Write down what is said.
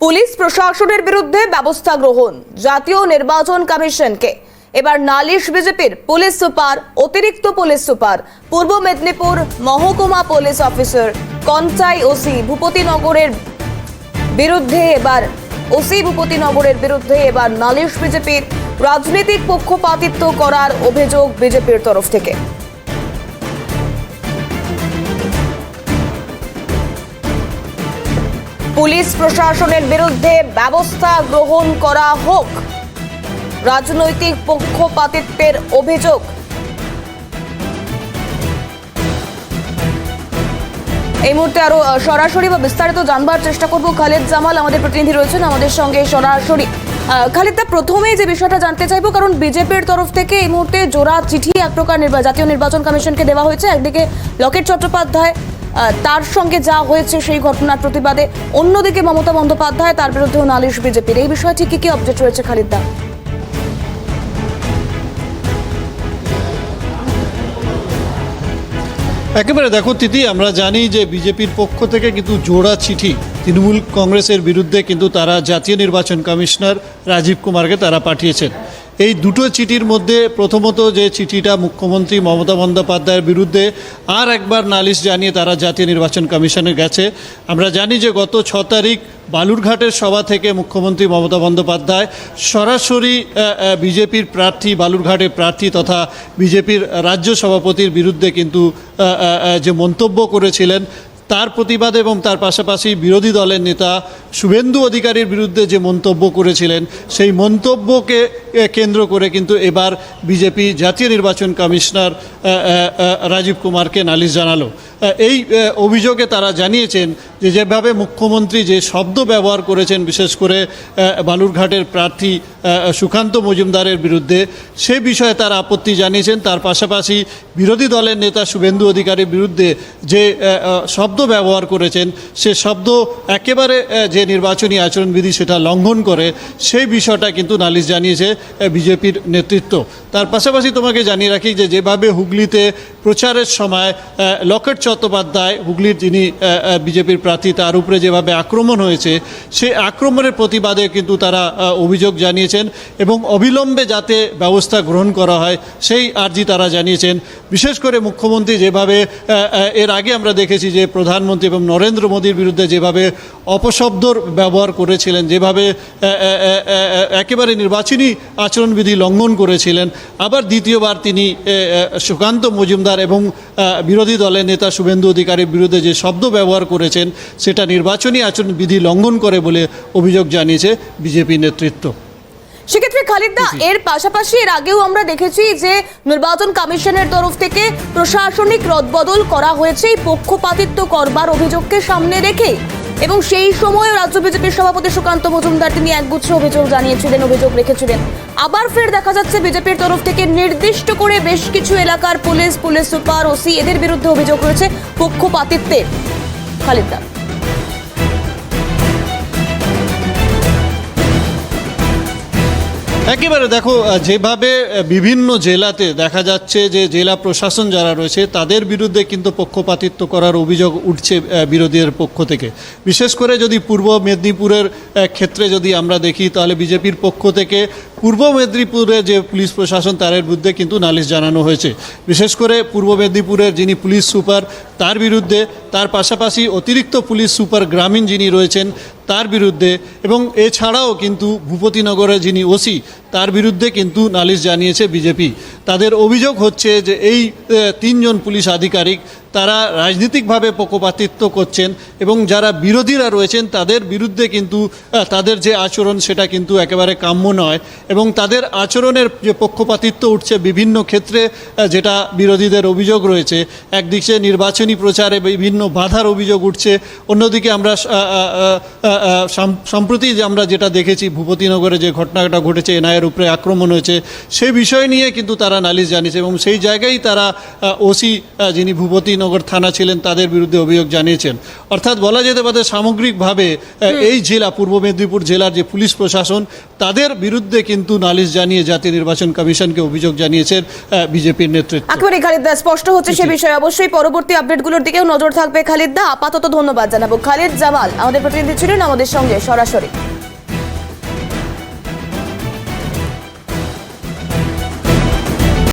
Police প্রশাসনের বিরুদ্ধে ব্যবস্থা গ্রহণ, জাতীয় নির্বাচন কমিশনকে। এবার নালিশ বিজেপির পুলিশ সুপার, অতিরিক্ত পুলিশ সুপার, পূর্ব মেদিনীপুর মহকুমা পুলিশ অফিসার কন্টাই ওসি ভূপতিনগরের বিরুদ্ধে এবার, ওসি ভূপতিনগরের বিরুদ্ধে এবার নালিশ বিজেপির রাজনৈতিক পক্ষপাতিত্ব করার অভিযোগ বিজেপির তরফ থেকে। পুলিশ প্রশাসনের বিরুদ্ধে ব্যবস্থা গ্রহণ করা হোক। রাজনৈতিক পক্ষপাতিত্বের অভিযোগ। এই মুহূর্তে আরও সরাসরি বা বিস্তারিত জানবার চেষ্টা করব। খালেদ জামাল আমাদের প্রতিনিধি রয়েছেন আমাদের সঙ্গে সরাসরি। খালেদ প্রথমেই যে বিষয়টা জানতে চাইব, কারণ বিজেপির তরফ থেকে এই মুহূর্তে জোড়া চিঠি এক প্রকার জাতীয় নির্বাচন কমিশনকে দেওয়া হয়েছে। একদিকে লকেট চট্টোপাধ্যায় তার সঙ্গে যা হয়েছে সেই ঘটনার প্রতিবাদে অন্যদিকে মমতা বন্দ্যোপাধ্যায়, তার বিরুদ্ধেও নালিশ বিজেপির। এই বিষয়টি কি কি অবজেক্ট রয়েছে খালিদ দা? একেবারে দেখো তিথি, আমরা জানি যে বিজেপির পক্ষ থেকে কিন্তু জোড়া চিঠি তৃণমূল কংগ্রেসের বিরুদ্ধে কিন্তু তারা জাতীয় নির্বাচন কমিশনার রাজীব কুমারকে তারা পাঠিয়েছেন। এই দুটো চিঠির মধ্যে প্রথমত যে চিঠিটা মুখ্যমন্ত্রী মমতা বন্দ্যোপাধ্যায়ের বিরুদ্ধে আর একবার নালিশ জানিয়ে তারা জাতীয় নির্বাচন কমিশনে গেছে। আমরা জানি যে গত ছ তারিখ বালুরঘাটের সভা থেকে মুখ্যমন্ত্রী মমতা বন্দ্যোপাধ্যায় সরাসরি বিজেপির প্রার্থী, বালুরঘাটের প্রার্থী তথা বিজেপির রাজ্য সভাপতির বিরুদ্ধে কিন্তু যে মন্তব্য করেছিলেন তার প্রতিবাদ এবং তার পাশাপাশি বিরোধী দলের নেতা শুভেন্দু অধিকারীর বিরুদ্ধে যে মন্তব্য করেছিলেন সেই মন্তব্যকে কেন্দ্র করে কিন্তু এবার বিজেপি জাতীয় নির্বাচন কমিশনার রাজীব কুমারকে নালিশ জানালো। এই অভিযোগে তারা জানিয়েছেন যে যেভাবে মুখ্যমন্ত্রী যে শব্দ ব্যবহার করেছেন বিশেষ করে বালুরঘাটের প্রার্থী সুকান্ত মজুমদারের বিরুদ্ধে সে বিষয়ে তারা আপত্তি জানিয়েছেন। তার পাশাপাশি বিরোধী দলের নেতা শুভেন্দু অধিকারীর বিরুদ্ধে যে আহ, শব্দ ব্যবহার করেছেন, সে শব্দ একেবারে যে নির্বাচনী আচরণবিধি সেটা লঙ্ঘন করে, সেই বিষয়টা কিন্তু নালিশ জানিয়েছে বিজেপির নেতৃত্ব। তার পাশাপাশি তোমাকে জানিয়ে রাখি যে যেভাবে হুগলিতে প্রচারের সময় লকেট চট্টোপাধ্যায়, হুগলির যিনি বিজেপির প্রার্থী, তার উপরে যেভাবে আক্রমণ হয়েছে, সেই আক্রমণের প্রতিবাদে কিন্তু তারা অভিযোগ জানিয়েছেন এবং অবিলম্বে যাতে ব্যবস্থা গ্রহণ করা হয়, সেই আর্জি তারা জানিয়েছেন। বিশেষ করে মুখ্যমন্ত্রী যেভাবে এর আগে আমরা দেখেছি যে প্রধানমন্ত্রী এবং নরেন্দ্র মোদীর বিরুদ্ধে যেভাবে অপশব্দর ব্যবহার করেছিলেন, যেভাবে একেবারে নির্বাচনী আচরণবিধি লঙ্ঘন করেছিলেন, আবার দ্বিতীয়বার তিনি সুকান্ত মজুমদার এবং বিরোধী দলের নেতা শুভেন্দু অধিকারীর বিরুদ্ধে যে শব্দ ব্যবহার করেছেন, সেটা নির্বাচনী আচরণবিধি লঙ্ঘন করে বলে অভিযোগ জানিয়েছে বিজেপি নেতৃত্ব। খালিদা এর পাশাপাশি এর আগেও আমরা দেখেছি যে নির্বাচন কমিশনের তরফ থেকে প্রশাসনিক রদবদল করা হয়েছে এই পক্ষপাতিত্ব করবার অভিযোগকে সামনে রেখে। এবং সেই সময় রাজ্য বিজেপির সভাপতি সুকান্ত মজুমদার তিনি একগুচ্ছ অভিযোগ জানিয়েছিলেন অভিযোগ রেখেছিলেন। আবার ফের দেখা যাচ্ছে বিজেপির তরফ থেকে নির্দিষ্ট করে বেশ কিছু এলাকার পুলিশ পুলিশ সুপার ওসি এদের বিরুদ্ধে অভিযোগ রয়েছে পক্ষপাতিত্বের। খালিদা। একেবারে দেখো যেভাবে বিভিন্ন জেলাতে দেখা যাচ্ছে যে জেলা প্রশাসন যারা রয়েছে, তাদের বিরুদ্ধে কিন্তু পক্ষপাতিত্ব করার অভিযোগ উঠছে বিরোধীদের পক্ষ থেকে। বিশেষ করে যদি পূর্ব মেদিনীপুরের ক্ষেত্রে যদি আমরা দেখি, তাহলে বিজেপির পক্ষ থেকে পূর্ব মেদিনীপুরে যে পুলিশ প্রশাসন, তারের বিরুদ্ধে কিন্তু নালিশ জানানো হয়েছে। বিশেষ করে পূর্ব মেদিনীপুরের যিনি পুলিশ সুপার, তার বিরুদ্ধে, তার পাশাপাশি অতিরিক্ত পুলিশ সুপার গ্রামীণ যিনি রয়েছেন, তার বিরুদ্ধে এবং এছাড়াও কিন্তু ভূপতিনগরের যিনি ওসি, তার বিরুদ্ধে কিন্তু নালিশ জানিয়েছে বিজেপি। তাদের অভিযোগ হচ্ছে যে এই তিনজন পুলিশ আধিকারিক তারা রাজনীতিকভাবে পক্ষপাতিত্ব করছেন এবং যারা বিরোধীরা রয়েছেন তাদের বিরুদ্ধে কিন্তু তাদের যে আচরণ সেটা কিন্তু একেবারে কাম্য নয় এবং তাদের আচরণের যে পক্ষপাতিত্ব উঠছে বিভিন্ন ক্ষেত্রে যেটা বিরোধীদের অভিযোগ রয়েছে। একদিকে নির্বাচনী প্রচারে বিভিন্ন বাধার অভিযোগ উঠছে, অন্যদিকে আমরা সম্প্রতি যে আমরা যেটা দেখেছি ভূপতিনগরে যে ঘটনাটা ঘটেছে, এনআইয়ের উপরে আক্রমণ হয়েছে সেই বিষয় নিয়ে কিন্তু তারা তারা নালিশ জানিয়েছে এবং সেই জায়গায় তারা ওসি যিনি ভূপতিনগর থানা ছিলেন তাদের বিরুদ্ধে অভিযোগ জানিয়েছেন। অর্থাৎ বলা যেতে পারে সামগ্রিকভাবে এই জেলা পূর্ব মেদিনীপুর জেলার যে পুলিশ প্রশাসন তাদের বিরুদ্ধে কিন্তু নালিশ জানিয়ে জাতীয় নির্বাচন কমিশনকে অভিযোগ জানিয়েছেন বিজেপির নেতৃত্ব। একেবারে খালিদা স্পষ্ট হচ্ছে সে বিষয়ে। অবশ্যই পরবর্তী আপডেটগুলোর দিকেও নজর থাকবে খালিদা। আপাতত ধন্যবাদ জানাব। খালিদ জামাল আমাদের প্রতিনিধি ছিলেন আমাদের সঙ্গে সরাসরি।